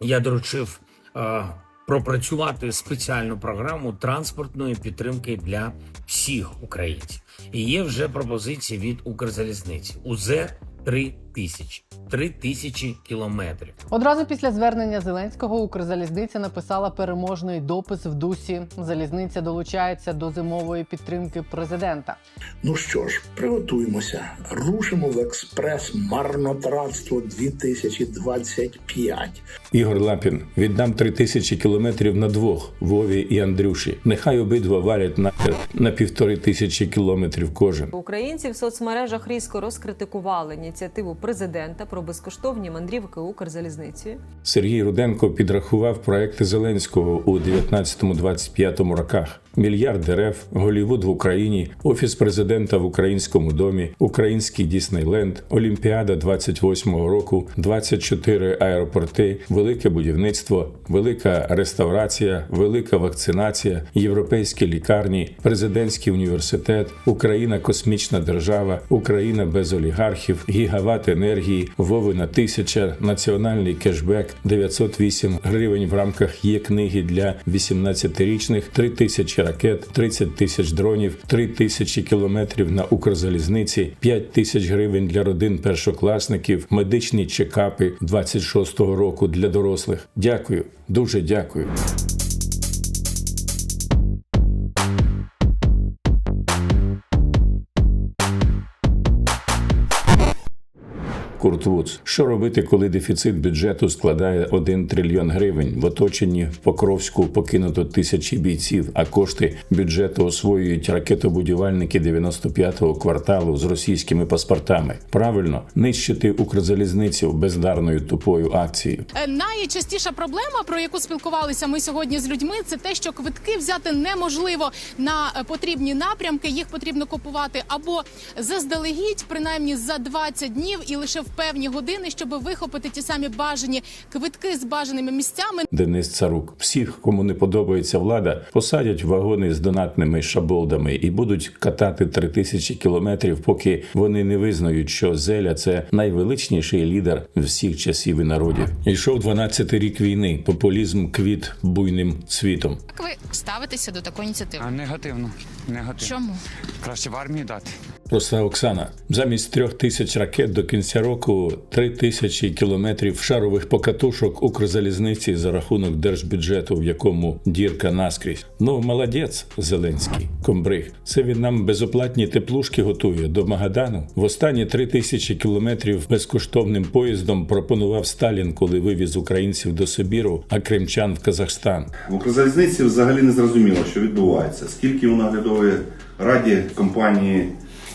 я доручив е, пропрацювати спеціальну програму транспортної підтримки для всіх українців. І є вже пропозиції від Укрзалізниці. УЗ 3 тисячі. 3 тисячі кілометрів. Одразу після звернення Зеленського Укрзалізниця написала переможний допис в дусі. Залізниця долучається до зимової підтримки президента. Ну що ж, приготуємося. Рушимо в експрес марнотратство 2025. Ігор Лапін віддам три тисячі кілометрів на двох Вові і Андрюші. Нехай обидва валять на, на півтори тисячі кілометрів кожен. Українці в соцмережах різко розкритикували ініціативу президента про безкоштовні мандрівки Укрзалізницею. Сергій Руденко підрахував проекти Зеленського у 19-25 роках. Мільярд дерев, Голівуд в Україні, офіс президента в українському домі, український Діснейленд, Олімпіада 28-го року, 24 аеропорти, велике будівництво, велика реставрація, велика вакцинація, європейські лікарні, президентський університет, Україна космічна держава, Україна без олігархів, гігават енергії, Вовина тисяча, національний кешбек, 908 гривень в рамках є книги для 18-річних, 3 тисячі ракет, 30 тисяч дронів, 3 тисячі кілометрів на Укрзалізниці, 5 тисяч гривень для родин першокласників, медичні чекапи 26-го року для дорослих. Дякую, дуже дякую. Курт Вудс. Що робити, коли дефіцит бюджету складає 1 трильйон гривень? В оточенні в Покровську покинуто тисячі бійців, а кошти бюджету освоюють ракетобудівельники 95-го кварталу з російськими паспортами. Правильно, нищити Укрзалізницю бездарною тупою акцією. Е, Найчастіша проблема, про яку спілкувалися ми сьогодні з людьми, це те, що квитки взяти неможливо на е, потрібні напрямки. Їх потрібно купувати або заздалегідь, принаймні за 20 днів, і лише в певні години, щоб вихопити ті самі бажані квитки з бажаними місцями. Денис Царук. Всіх, кому не подобається влада, посадять вагони з донатними шаболдами і будуть катати три тисячі кілометрів, поки вони не визнають, що Зеля це найвеличніший лідер всіх часів і народів. Йшов 12-й рік війни. Популізм квіт буйним цвітом. Як ви ставитеся до такої ініціативи? А негативно. Негативно. Чому? Краще в армії дати. Проста Оксана. Замість трьох тисяч ракет до кінця року три тисячі кілометрів шарових покатушок Укрзалізниці за рахунок держбюджету, в якому дірка наскрізь. Ну, молодець, Зеленський, комбриг. Це він нам безоплатні теплушки готує до Магадану. В останні три тисячі кілометрів безкоштовним поїздом пропонував Сталін, коли вивіз українців до Сибіру, а кримчан в Казахстан. В Укрзалізниці взагалі не зрозуміло, що відбувається. Скільки у наглядової раді компанії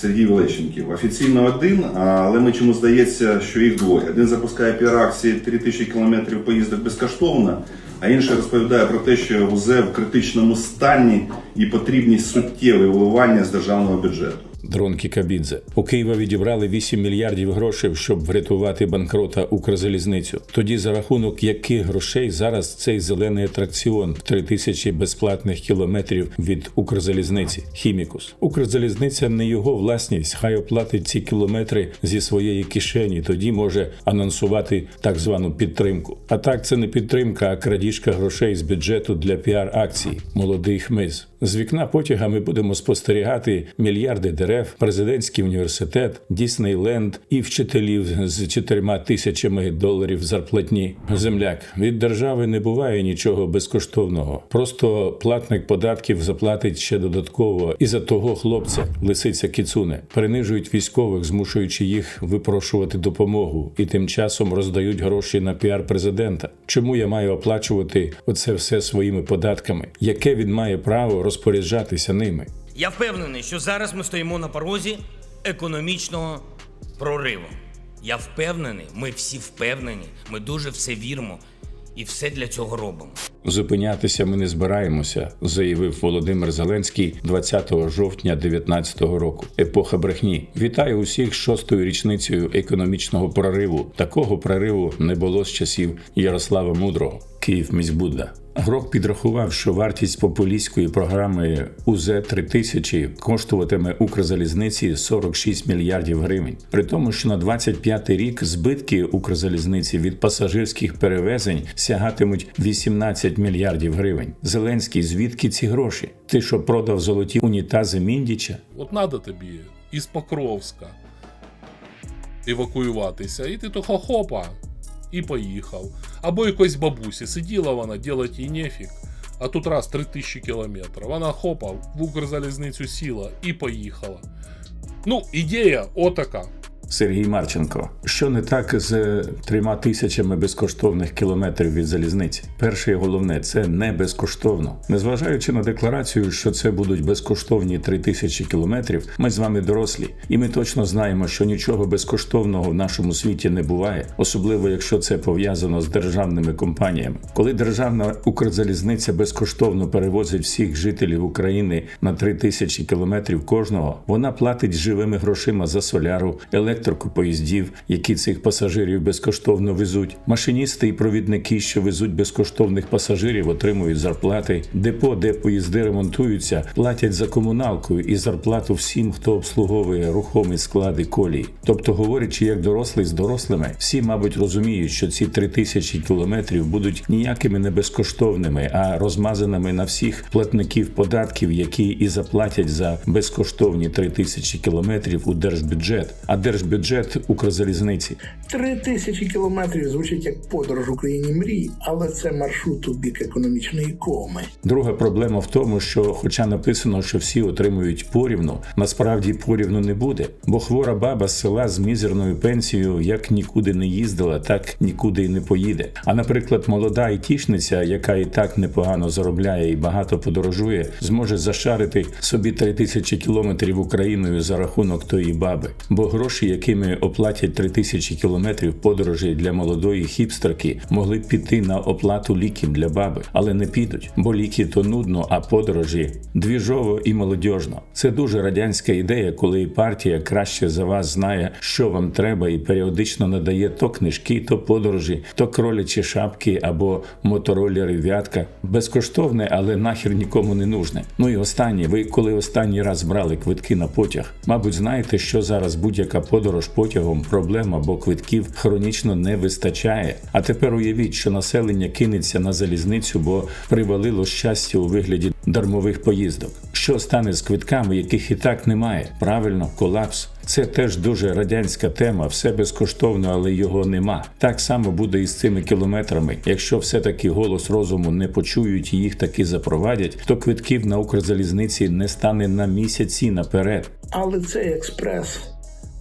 Сергій Велещенків? Офіційно один, але ми чому здається, що їх двоє. Один запускає піар-акції 3000 кілометрів поїздок безкоштовно, а інший розповідає про те, що УЗ в критичному стані і потрібні суттєві вливання з державного бюджету. Дрон Кікабідзе. У Києва відібрали 8 мільярдів грошей, щоб врятувати банкрота Укрзалізницю. Тоді за рахунок яких грошей зараз цей зелений атракціон 3 тисячі безплатних кілометрів від Укрзалізниці. Хімікус. Укрзалізниця не його власність. Хай оплатить ці кілометри зі своєї кишені. Тоді може анонсувати так звану підтримку. А так це не підтримка, а крадіжка грошей з бюджету для піар-акцій. Молодий хмиз. З вікна потяга ми будемо спостерігати мільярди дерев, президентський університет, Діснейленд і вчителів з чотирма тисячами доларів зарплатні. Земляк від держави не буває нічого безкоштовного. Просто платник податків заплатить ще додатково. І за того хлопця лисиця Кіцуне принижують військових, змушуючи їх випрошувати допомогу, і тим часом роздають гроші на піар президента. Чому я маю оплачувати оце все своїми податками? Яке він має право розпоряджатися ними? Я впевнений, що зараз ми стоїмо на порозі економічного прориву. Я впевнений, ми всі впевнені, ми дуже все віримо і все для цього робимо. Зупинятися ми не збираємося, заявив Володимир Зеленський 20 жовтня 2019 року. Епоха брехні. Вітаю усіх з шостою річницею економічного прориву. Такого прориву не було з часів Ярослава Мудрого. Київ міськбудда. Грок підрахував, що вартість популістської програми УЗ 3000 коштуватиме Укрзалізниці 46 мільярдів гривень. При тому, що на 25 рік збитки Укрзалізниці від пасажирських перевезень сягатимуть 18 мільярдів гривень. Зеленський, звідки ці гроші? Ти що продав золоті унітази Міндіча? От надо тобі із Покровська евакуюватися, і ти то хопа і поїхав. Або якоїсь бабусі сиділа вона, делать їй нефіг. А тут раз 3000 кілометрів. Вона хопа в Укрзалізницю сіла і поїхала. Ну, ідея отака. Сергій Марченко. Що не так з трьома тисячами безкоштовних кілометрів від залізниці? Перше і головне це не безкоштовно. Незважаючи на декларацію, що це будуть безкоштовні три тисячі кілометрів, ми з вами дорослі, і ми точно знаємо, що нічого безкоштовного в нашому світі не буває, особливо якщо це пов'язано з державними компаніями. Коли державна Укрзалізниця безкоштовно перевозить всіх жителів України на три тисячі кілометрів кожного, вона платить живими грошима за соляру, електрику поїздів, які цих пасажирів безкоштовно везуть. Машиністи і провідники, що везуть безкоштовних пасажирів, отримують зарплати. Депо, де поїзди ремонтуються, платять за комуналку і зарплату всім, хто обслуговує рухомі склади колії. Тобто, говорячи як дорослий з дорослими, всі, мабуть, розуміють, що ці три тисячі кілометрів будуть ніякими не безкоштовними, а розмазаними на всіх платників податків, які і заплатять за безкоштовні три тисячі кілометрів у держбюджет. А держбюджет Укрзалізниці Три тисячі кілометрів звучить як подорож Україні мрій, але це маршрут у бік економічної коми. Друга проблема в тому, що, хоча написано, що всі отримують порівну, насправді порівну не буде, бо хвора баба з села з мізерною пенсією як нікуди не їздила, так нікуди й не поїде. А наприклад, молода айтішниця, яка і так непогано заробляє і багато подорожує, зможе зашарити собі три тисячі кілометрів Україною за рахунок тої баби. Бо гроші, якими оплатять три тисячі кілометрів подорожей для молодої хіпстерки, могли піти на оплату ліків для баби, але не підуть, бо ліки то нудно, а подорожі двіжово і молодіжно. Це дуже радянська ідея, коли партія краще за вас знає, що вам треба, і періодично надає то книжки, то подорожі, то кролячі шапки або мотороллери вятка. Безкоштовне, але нахер нікому не нужне. Ну і останнє, ви коли останній раз брали квитки на потяг, мабуть, знаєте, що зараз будь-яка подорож потягом проблема, бо квитків хронічно не вистачає. А тепер уявіть, що населення кинеться на залізницю, бо привалило щастя у вигляді дармових поїздок. Що стане з квитками, яких і так немає? Правильно, колапс. Це теж дуже радянська тема, все безкоштовно, але його нема. Так само буде і з цими кілометрами. Якщо все-таки голос розуму не почують і їх таки запровадять, то квитків на Укрзалізниці не стане на місяці наперед. Але цей експрес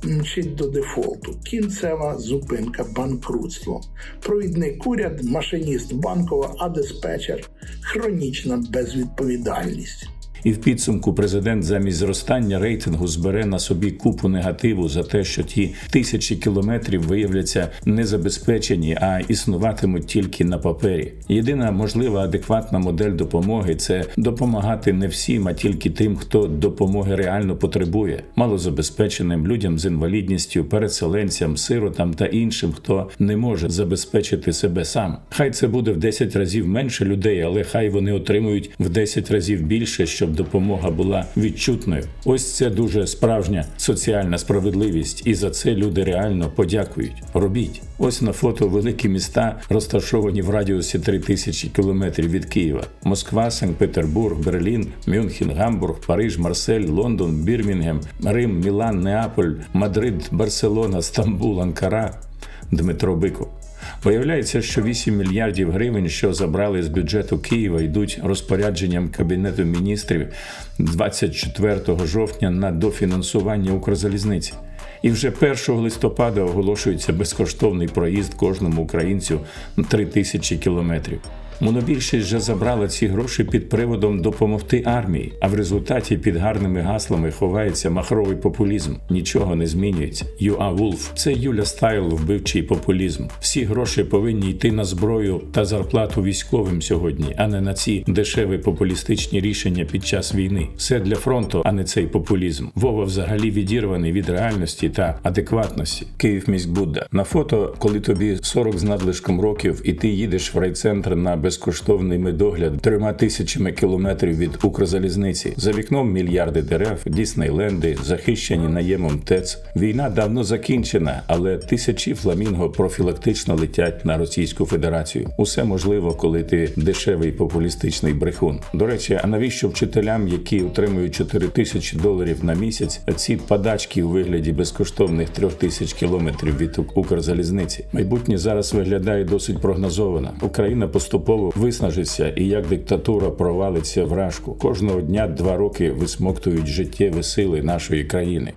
мчить до дефолту. Кінцева зупинка банкрутство. Провідник уряд, машиніст банкова, а диспетчер хронічна безвідповідальність. І в підсумку президент замість зростання рейтингу збере на собі купу негативу за те, що ті тисячі кілометрів виявляться незабезпечені, а існуватимуть тільки на папері. Єдина можлива адекватна модель допомоги це допомагати не всім, а тільки тим, хто допомоги реально потребує, малозабезпеченим людям з інвалідністю, переселенцям, сиротам та іншим, хто не може забезпечити себе сам. Хай це буде в 10 разів менше людей, але хай вони отримують в 10 разів більше, щоб допомога була відчутною. Ось це дуже справжня соціальна справедливість, і за це люди реально подякують. Робіть. Ось на фото великі міста розташовані в радіусі 3000 кілометрів від Києва: Москва, Санкт-Петербург, Берлін, Мюнхен, Гамбург, Париж, Марсель, Лондон, Бірмінгем, Рим, Мілан, Неаполь, Мадрид, Барселона, Стамбул, Анкара. Дмитро Биков. Виявляється, що 8 мільярдів гривень, що забрали з бюджету Києва, йдуть розпорядженням Кабінету міністрів 24 жовтня на дофінансування Укрзалізниці. І вже 1 листопада оголошується безкоштовний проїзд кожному українцю на 3 тисячі кілометрів. Монобільшість вже забрала ці гроші під приводом допомогти армії, а в результаті під гарними гаслами ховається махровий популізм. Нічого не змінюється. ЮА Вулф це Юля Стайл, вбивчий популізм. Всі гроші повинні йти на зброю та зарплату військовим сьогодні, а не на ці дешеві популістичні рішення під час війни. Все для фронту, а не цей популізм. Вова взагалі відірваний від реальності та адекватності. Київ міськбудда на фото, коли тобі 40 з надлишком років, і ти їдеш в райцентр на безкоштовний медогляд трьома тисячами кілометрів від Укрзалізниці. За вікном мільярди дерев, Діснейленди, захищені наємом ТЕЦ. Війна давно закінчена, але тисячі фламінго профілактично летять на Російську Федерацію. Усе можливо, коли ти дешевий популістичний брехун. До речі, а навіщо вчителям, які отримують 4 тисячі доларів на місяць, ці падачки у вигляді безкоштовних трьох тисяч кілометрів від Укрзалізниці? Майбутнє зараз виглядає досить прогнозовано. Україна поступово виснажиться і як диктатура провалиться в рашку. Кожного дня два роки висмоктують життєві сили нашої країни.